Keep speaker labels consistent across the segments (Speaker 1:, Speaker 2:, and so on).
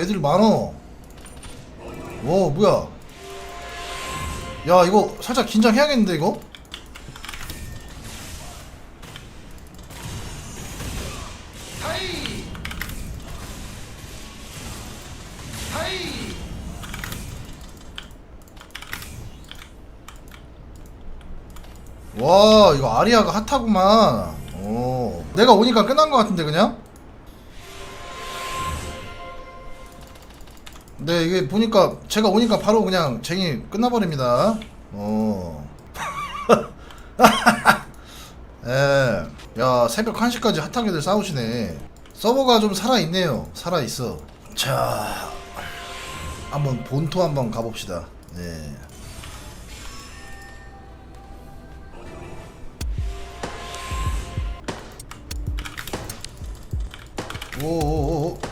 Speaker 1: 애들 많어. 오 뭐야? 야 이거 살짝 긴장해야겠는데 이거? 와 이거 아리아가 핫하구만. 오 내가 오니까 끝난 것 같은데 그냥 네 이게 보니까 제가 오니까 바로 그냥 쟁이 끝나버립니다. 어. 예. 야 새벽 1시까지 핫하게들 싸우시네. 서버가 좀 살아있네요. 살아있어. 자 한번 본토 한번 가봅시다. 네. 오오오 씨,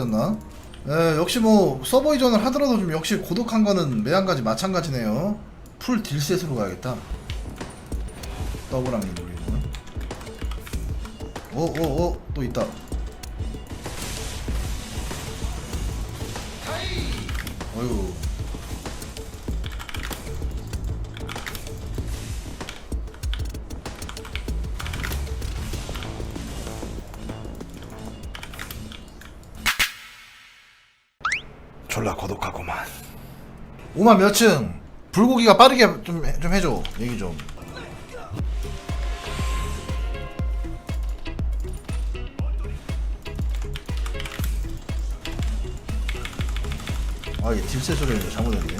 Speaker 1: 졌나? 에, 역시 뭐 서버 이전을 하더라도 좀 역시 고독한 거는 매한가지 마찬가지네요. 풀 딜셋으로 가야겠다. 더블랑 이돌리는. 오오오 또 있다. 어휴. 졸라 고독하구만. 오만 몇 층? 불고기가 빠르게 좀, 해- 좀 해줘. 얘기 좀. 아, 이게 딜세 소리를 잘못했네.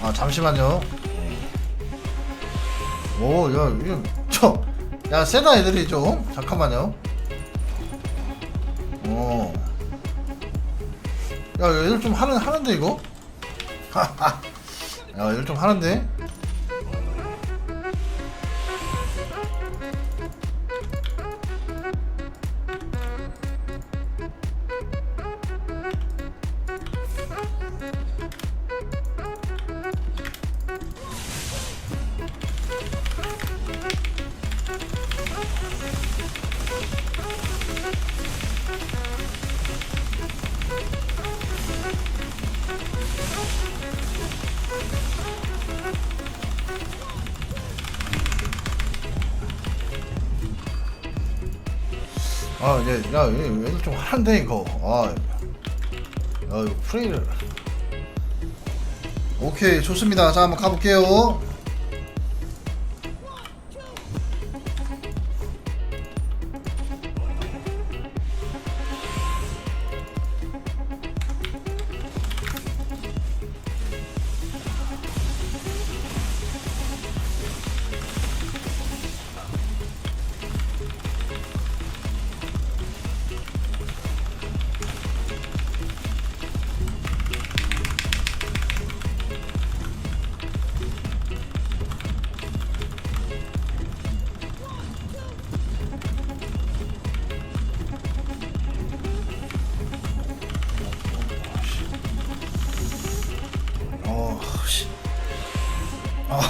Speaker 1: 아, 잠시만요. 오, 야, 이거, 저, 야, 세다 애들이 좀. 잠깐만요. 어. 야, 얘들 좀 하는, 하는데, 이거? 야, 얘들 좀 하는데? 야, 얘, 얘들 좀 하는데, 이거. 아, 야, 이거 프레이를. 오케이, 좋습니다. 자, 한번 가볼게요.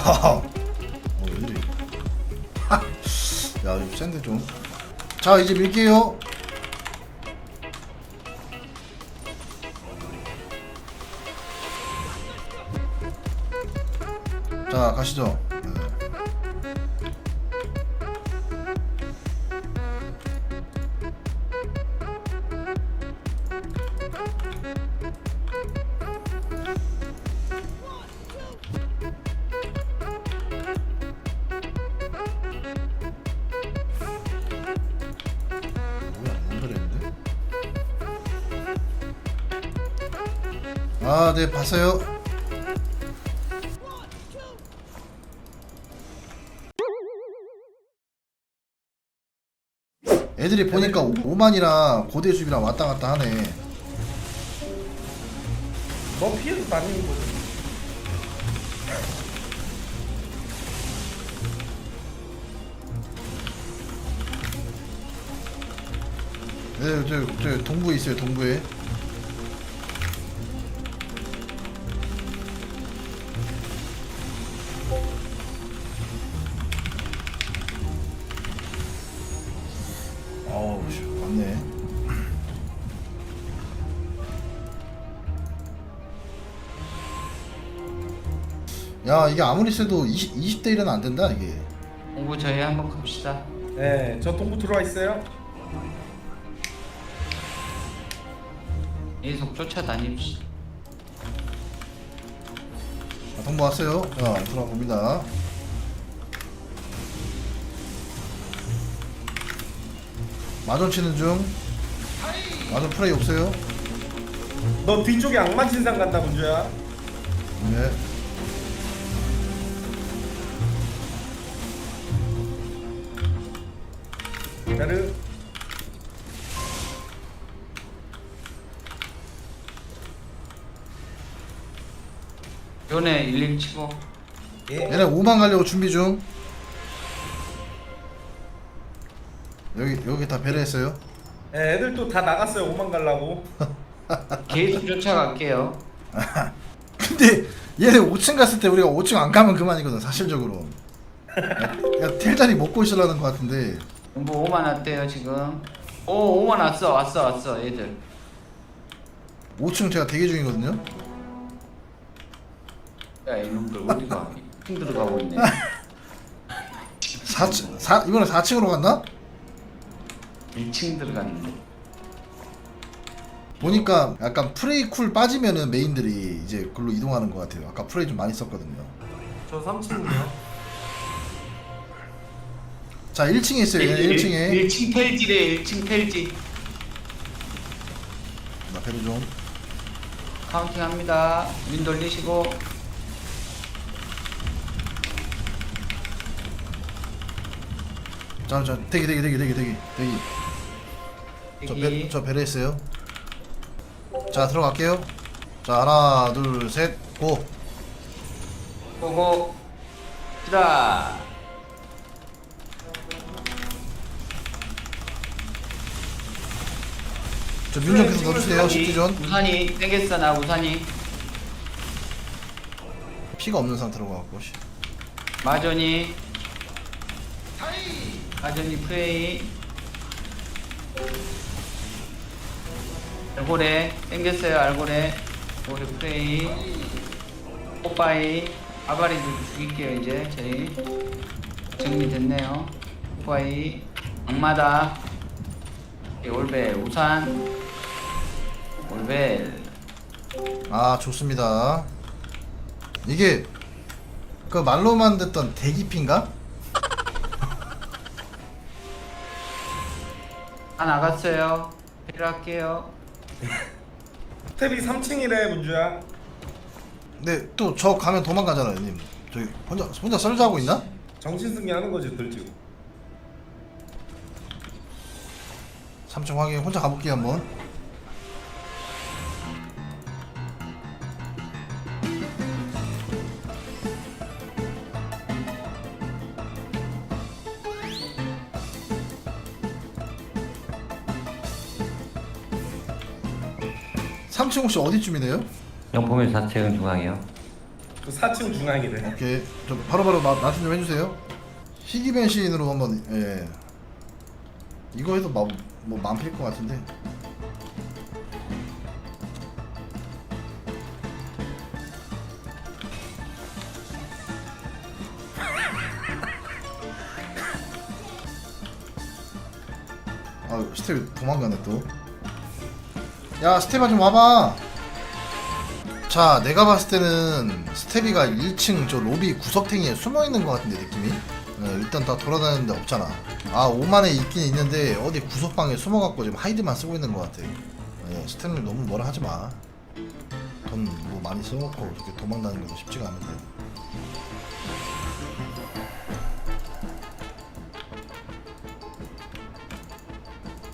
Speaker 1: 어, 얘들이. 야, 이거 센데 좀. 자, 이제 밀게요. 자, 가시죠. 아, 네, 봤어요. 애들이 보니까 오만이랑 고대수비랑 왔다 갔다 하네.
Speaker 2: 너 피해도 다니는 거지.
Speaker 1: 네, 저, 저 동부에 있어요, 동부에. 야, 이게 아무리 세도 20, 20 대 1은 안 된다, 이게.
Speaker 2: 공부 저희 한번 갑시다.
Speaker 3: 네, 저 동부 들어와 있어요.
Speaker 2: 계속 쫓아다닙시다.
Speaker 1: 자, 동부 왔어요. 자, 들어가 봅니다. 마전 치는 중. 마전 프레이 없어요.
Speaker 3: 너 뒤쪽에 악마 진상 간다 문주야.
Speaker 1: 네.
Speaker 2: 요네 11 치고
Speaker 3: 예.
Speaker 1: 얘네 5만 가려고 준비 중. 여기 여기 다 배려했어요.
Speaker 3: 네, 애들 또 다 나갔어요. 오만 갈라고.
Speaker 2: 계속 쫓아갈게요.
Speaker 1: 근데 얘네 5층 갔을 때 우리가 5층 안 가면 그만이거든 사실적으로. 야 텔자리 먹고 있으려는 것 같은데.
Speaker 2: 공부 5만 왔대요 지금. 오 5만 왔어 왔어 왔어 얘들.
Speaker 1: 5층 제가 대기 중이거든요.
Speaker 2: 야 이놈들 어디 가? 힘 들어 가고 있네.
Speaker 1: 4층 4 이번에 4층으로 갔나?
Speaker 2: 1층 들어갔는데.
Speaker 1: 보니까 약간 프레이 쿨 빠지면은 메인들이 이제 글로 이동하는 것 같아요. 아까 프레이 좀 많이 썼거든요.
Speaker 3: 저 3층이요.
Speaker 1: 자 1층에 있어요. 얘네 1층에.
Speaker 2: 1층 텔지래 1층 텔지.
Speaker 1: 나 배를 좀.
Speaker 2: 카운팅 합니다. 윈 돌리시고
Speaker 1: 자, 자 대기 대기 대기 대기 대기 대기. 저, 배. 저 배를 했어요. 자 들어갈게요. 자 하나 둘 셋 고.
Speaker 2: 보고 드라.
Speaker 1: 저 민정 계속 넣어주세요. 식기전.
Speaker 2: 우산이 땡겼어 나 우산이.
Speaker 1: 피가 없는 상태로 가갖고. 씨.
Speaker 2: 마전이 마전이 프레이. 알고래 땡겼어요 알고래. 알고래 프레이. 뽀빠이 아바리도 죽일게요 이제. 저희 정리됐네요. 뽀빠이 악마다. 예, 올벨 우산. 올벨.
Speaker 1: 아 좋습니다. 이게 그 말로만 듣던 대기핀가?
Speaker 2: 다 나갔어요 필요할게요
Speaker 3: 스텝이 3층이래 문주야.
Speaker 1: 근데 또 저 가면 도망가잖아요, 님. 저기 혼자 혼자 썰자 하고 있나?
Speaker 3: 정신 승리 하는 거지 들지고.
Speaker 1: 3층 확인 혼자 가볼게요 한번. 삼층 혹시 어디쯤이네요?
Speaker 4: 영포면 사책은 중앙이요.
Speaker 3: 그 4층 중앙이래.
Speaker 1: 오케이 좀 바로바로 마, 말씀 좀 해주세요 희귀 변신으로 한번 예 이거 해도 마, 뭐 만필 것 같은데 아 스텝 도망가네 또 야 스텝아 좀 와봐 자, 내가 봤을 때는 스테비가 1층 저 로비 구석탱이에 숨어 있는 것 같은데 느낌이. 네, 일단 다 돌아다니는데 없잖아. 아, 5만에 있긴 있는데 어디 구석방에 숨어갖고 지금 하이드만 쓰고 있는 것 같아. 네, 스테는 너무 뭐라 하지 마. 돈 뭐 많이 써놓고 이렇게 도망다니는 것도 쉽지가 않은데.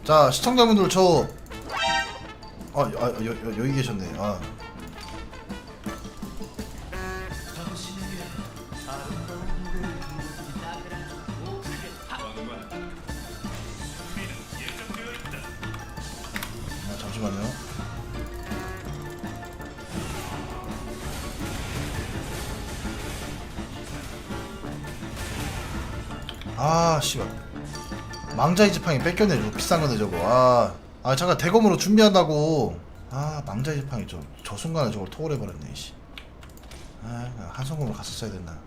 Speaker 1: 자, 시청자분들 저 아, 아 여, 여, 여기 계셨네. 아. 잠시만요. 아 씨발 망자의 지팡이 뺏겼네 저거 비싼 건데 저거 아, 아 잠깐 대검으로 준비한다고. 아 망자의 지팡이 저, 저 순간에 저걸 토벌해버렸네 씨. 아 한성공으로 갔었어야 됐나.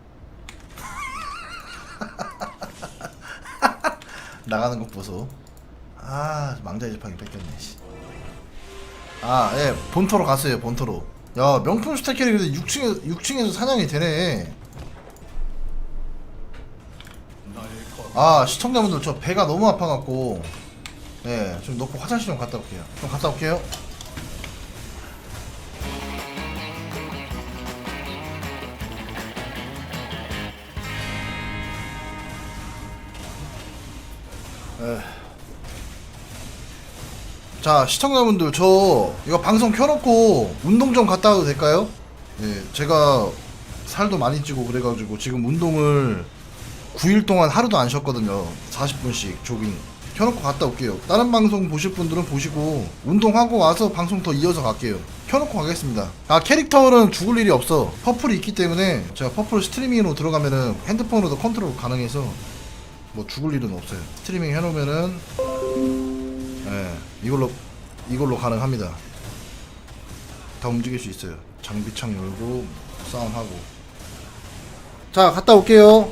Speaker 1: 나가는 것 보소. 아 망자의 지팡이 뺏겼네 씨. 아예 본토로 갔어요 본토로. 야 명품 스타캐리 그래도 6층에, 6층에서 사냥이 되네. 아 시청자분들 저 배가 너무 아파갖고 네좀 놓고 화장실 좀 갔다 올게요 좀 갔다 올게요 에. 자 시청자분들 저 이거 방송 켜놓고 운동 좀 갔다 와도 될까요? 네 제가 살도 많이 찌고 그래가지고 지금 운동을 9일 동안 하루도 안 쉬었거든요 40분씩 조깅 켜놓고 갔다 올게요 다른 방송 보실 분들은 보시고 운동하고 와서 방송 더 이어서 갈게요 켜놓고 가겠습니다 아 캐릭터는 죽을 일이 없어 퍼플이 있기 때문에 제가 퍼플 스트리밍으로 들어가면은 핸드폰으로도 컨트롤 가능해서 뭐 죽을 일은 없어요 스트리밍 해놓으면은 예, 이걸로 이걸로 가능합니다. 다 움직일 수 있어요. 장비창 열고 싸움하고. 자, 갔다 올게요.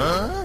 Speaker 1: Huh?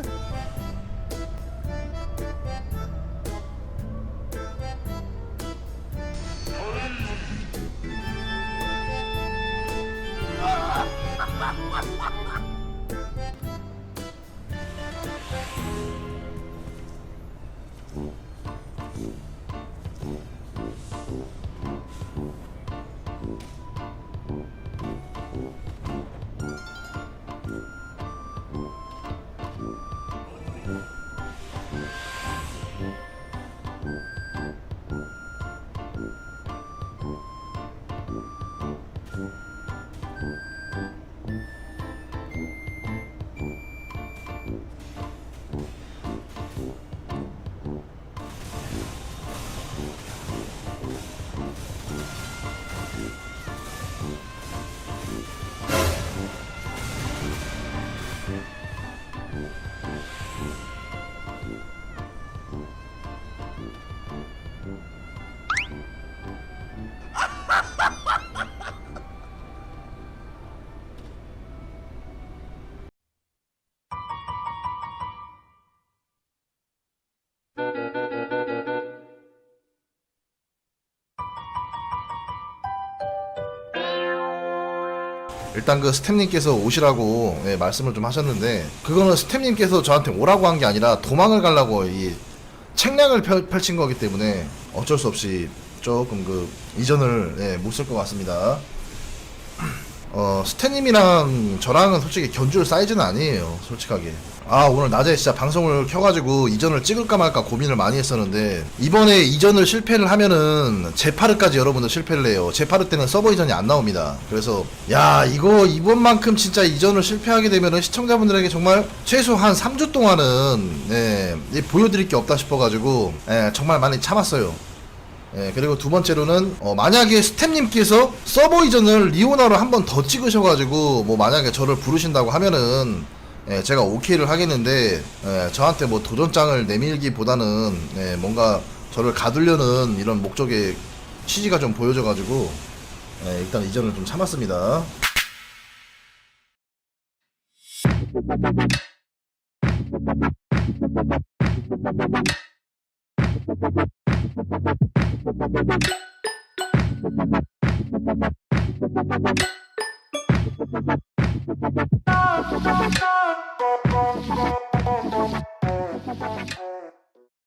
Speaker 1: 일단 그 스템님께서 오시라고 예, 말씀을 좀 하셨는데 그거는 스템님께서 저한테 오라고 한 게 아니라 도망을 가려고 이 책략을 펼, 펼친 거기 때문에 어쩔 수 없이 조금 그 이전을 예, 못쓸 것 같습니다. 어 스태님이랑 저랑은 솔직히 견줄 사이즈는 아니에요 솔직하게 아 오늘 낮에 진짜 방송을 켜가지고 이전을 찍을까 말까 고민을 많이 했었는데 이번에 이전을 실패를 하면은 제파르까지 여러분들 실패를 해요. 제파르 때는 서버 이전이 안 나옵니다. 그래서 야 이거 이번만큼 진짜 이전을 실패하게 되면은 시청자분들에게 정말 최소 한 3주 동안은 네, 이 보여드릴 게 없다 싶어가지고 예, 정말 많이 참았어요. 예, 그리고 두 번째로는 어, 만약에 스템님께서 서버 이전을 리오나로 한 번 더 찍으셔가지고 뭐 만약에 저를 부르신다고 하면은 예, 제가 오케이를 하겠는데 예, 저한테 뭐 도전장을 내밀기보다는 예, 뭔가 저를 가두려는 이런 목적의 취지가 좀 보여져가지고 예, 일단 이전을 좀 참았습니다.
Speaker 5: Oh, oh, oh.